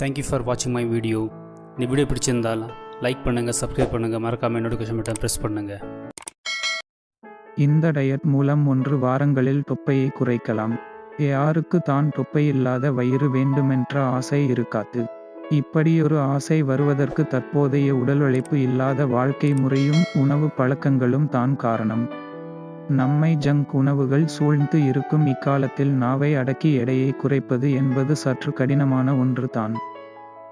Thank you for வாட்சிங் my video இந்த video பிடிச்சிருந்தால் லைக் பண்ணுங்கள் சப்ஸ்கிரைப் பண்ணுங்கள் மறக்காமல் நோட்டிஃபிகேஷன் பட்டன் ப்ரெஸ் பண்ணுங்கள் இந்த டயட் மூலம் ஒன்று வாரங்களில் தொப்பையை குறைக்கலாம். யாருக்கு தான் தொப்பையில்லாத வயிறு வேண்டுமென்ற ஆசை இருக்காது. இப்படியொரு ஆசை வருவதற்கு தற்போதைய உடல் உழைப்பு இல்லாத வாழ்க்கை முறையும் உணவு பழக்கங்களும் தான் காரணம். நம்மை ஜங்க் உணவுகள் சூழ்ந்து இருக்கும் இக்காலத்தில் நாவை அடக்கி எடையை குறைப்பது என்பது சற்று கடினமான ஒன்று தான்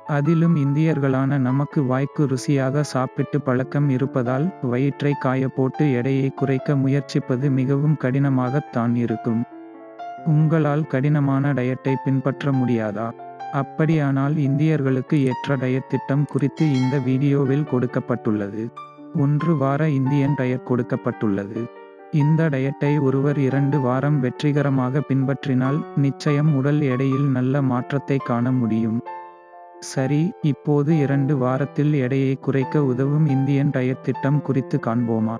அதிலும் இந்தியர்களான நமக்கு வாய்க்கு ருசியாக சாப்பிட்டு பழக்கம் இருப்பதால் வயிற்றை காய போட்டு எடையை குறைக்க முயற்சிப்பது மிகவும் கடினமாகத்தான் இருக்கும். உங்களால் கடினமான டயட்டை பின்பற்ற முடியாதா? அப்படியானால் இந்தியர்களுக்கு ஏற்ற டயட் திட்டம் குறித்து இந்த வீடியோவில் கொடுக்கப்பட்டுள்ளது. ஒன்று வார இந்தியன் டயட் கொடுக்கப்பட்டுள்ளது. இந்த டயட்டை ஒருவர் இரண்டு வாரம் வெற்றிகரமாக பின்பற்றினால் நிச்சயம் உடல் எடையில் நல்ல மாற்றத்தை காண முடியும். சரி இப்போது இரண்டு வாரத்தில் எடையை குறைக்க உதவும் இந்தியன் டயட் திட்டம் குறித்து காண்போமா?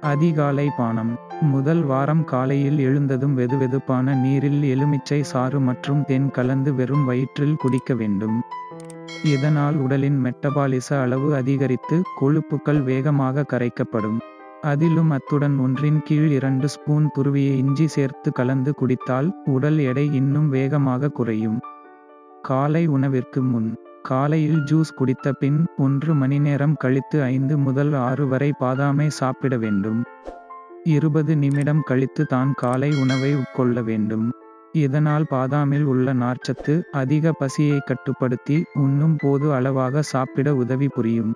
அதிகாலை பானம். முதல் வாரம் காலையில் எழுந்ததும் வெதுவெதுப்பான நீரில் எலுமிச்சை சாறு மற்றும் தேன் கலந்து வெறும் வயிற்றில் குடிக்க வேண்டும். இதனால் உடலின் மெட்டபாலிச அளவு அதிகரித்து கொழுப்புக்கள் வேகமாக கரைக்கப்படும். அதிலும் அத்துடன் ஒன்றின் கீழ் இரண்டு ஸ்பூன் துருவிய இஞ்சி சேர்த்து கலந்து குடித்தால் உடல் எடை இன்னும் வேகமாக குறையும். காலை உணவிற்கு முன் காலையில் ஜூஸ் குடித்த பின் ஒன்று மணி நேரம் கழித்து ஐந்து முதல் ஆறு வரை பாதாமை சாப்பிட வேண்டும். இருபது நிமிடம் கழித்து தான் காலை உணவை உட்கொள்ள வேண்டும். இதனால் பாதாமில் உள்ள நார்ச்சத்து அதிக பசியை கட்டுப்படுத்தி உண்ணும் போது அளவாக சாப்பிட உதவி புரியும்.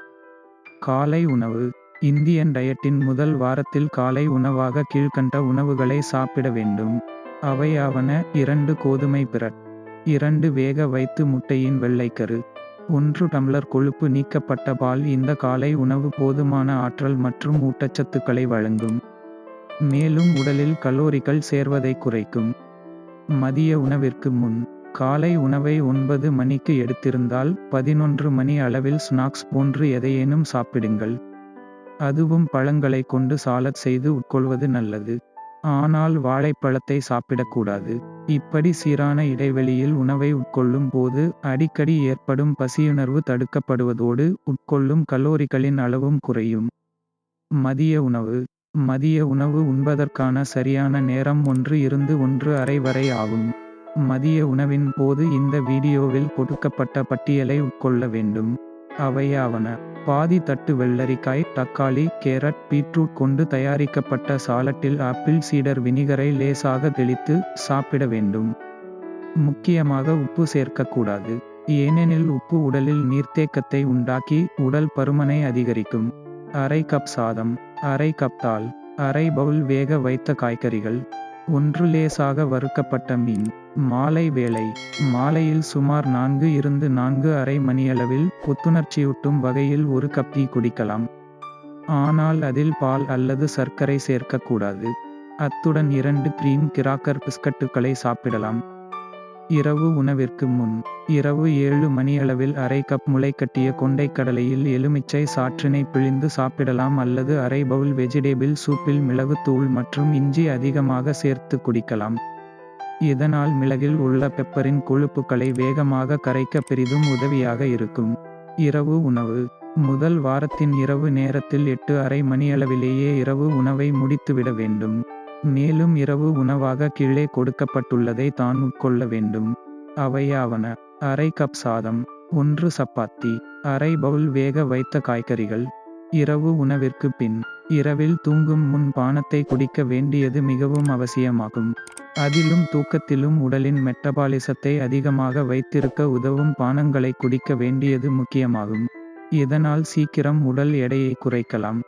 காலை உணவு. இந்தியன் டயட்டின் முதல் வாரத்தில் காலை உணவாக கீழ்கண்ட உணவுகளை சாப்பிட வேண்டும். அவையாவன இரண்டு கோதுமை பிரட் இரண்டு வேக வைத்து முட்டையின் வெள்ளைக்கரு. ஒன்று டம்ளர் கொழுப்பு நீக்கப்பட்ட பால் இந்த காலை உணவு போதுமான ஆற்றல் மற்றும் ஊட்டச்சத்துக்களை வழங்கும். மேலும் உடலில் கலோரிகள் சேர்வதை குறைக்கும். மதிய உணவிற்கு முன் காலை உணவை ஒன்பது மணிக்கு எடுத்திருந்தால் பதினொன்று மணி அளவில் ஸ்நாக்ஸ் போன்று எதையேனும் சாப்பிடுங்கள். அதுவும் பழங்களை கொண்டு சாலட் செய்து உட்கொள்வது நல்லது. ஆனால் வாழைப்பழத்தை சாப்பிடக்கூடாது. இப்படி சீரான இடைவெளியில் உணவை உட்கொள்ளும் போது அடிக்கடி ஏற்படும் பசியுணர்வு தடுக்கப்படுவதோடு உட்கொள்ளும் கலோரிகளின் அளவும் குறையும். மதிய உணவு. மதிய உணவு உண்பதற்கான சரியான நேரம் ஒன்று இருந்து ஒன்று அரை வரை ஆகும். மதிய உணவின் போது இந்த வீடியோவில் கொடுக்கப்பட்ட பட்டியலை உட்கொள்ள வேண்டும். அவையாவன. பாதி தட்டு வெள்ளரிக்காய் தக்காளி கேரட் பீட்ரூட் கொண்டு தயாரிக்கப்பட்ட சாலட்டில் ஆப்பிள் சீடர் வினிகரை லேசாக தெளித்து சாப்பிட வேண்டும். முக்கியமாக உப்பு சேர்க்கக்கூடாது. ஏனெனில் உப்பு உடலில் நீர்த்தேக்கத்தை உண்டாக்கி உடல் பருமனை அதிகரிக்கும். அரை கப் சாதம் அரை கப் தால் அரை பவுல் வேக வைத்த காய்கறிகள் ஒன்று லேசாக வறுக்கப்பட்ட மீன். மாலை வேளை. மாலையில் சுமார் நான்கு இருந்து நான்கு அரை மணியளவில் புத்துணர்ச்சியூட்டும் வகையில் ஒரு கப் டீ குடிக்கலாம். ஆனால் அதில் பால் அல்லது சர்க்கரை சேர்க்கக்கூடாது. அத்துடன் இரண்டு கிரீம் கிராக்கர் பிஸ்கட்டுகளை சாப்பிடலாம். இரவு உணவிற்கு முன் இரவு ஏழு மணியளவில் அரை கப் முளைக்கட்டிய கொண்டைக்கடலையில் எலுமிச்சை சாற்றினை பிழிந்து சாப்பிடலாம் அல்லது அரை பவுல் வெஜிடேபிள் சூப்பில் மிளகுத்தூள் மற்றும் இஞ்சி அதிகமாக சேர்த்து குடிக்கலாம். இதனால் மிளகில் உள்ள பெப்பரின் கொழுப்புகளை வேகமாக கரைக்க பெரிதும் உதவியாக இருக்கும். இரவு உணவு முதல் வாரத்தின் இரவு நேரத்தில் எட்டு அரை மணியளவிலேயே இரவு உணவை முடித்துவிட வேண்டும். மேலும் இரவு உணவாக கீழே கொடுக்கப்பட்டுள்ளதை தான் உட்கொள்ள வேண்டும். அவையாவன அரை கப் சாதம் ஒன்று சப்பாத்தி அரை பவுல் வேக வைத்த காய்கறிகள். இரவு உணவிற்கு பின் இரவில் தூங்கும் முன் பானத்தை குடிக்க வேண்டியது மிகவும் அவசியமாகும். அதிலும் தூக்கத்திலும் உடலின் மெட்டபாலிசத்தை அதிகமாக வைத்திருக்க உதவும் பானங்களை குடிக்க வேண்டியது முக்கியமாகும். இதனால் சீக்கிரம் உடல் எடையை குறைக்கலாம்.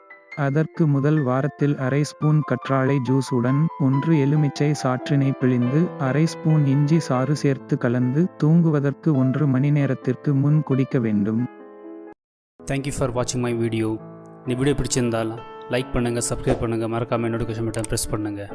அதற்கு முதல் வாரத்தில் அரை ஸ்பூன் கற்றாழை ஜூஸ் உடன் ஒன்று எலுமிச்சை சாற்றினை பிழிந்து அரை ஸ்பூன் இஞ்சி சாறு சேர்த்து கலந்து தூங்குவதற்கு ஒன்று மணி நேரத்திற்கு முன் குடிக்க வேண்டும். தேங்க்யூ ஃபார் வாட்சிங் மை வீடியோ இந்த வீடியோ பிடிச்சிருந்தால் லைக் பண்ணுங்கள் சப்ஸ்கிரைப் பண்ணுங்கள் மறக்காமல் நோட்டிஃபிகேஷன் பட்டன் ப்ரெஸ் பண்ணுங்கள்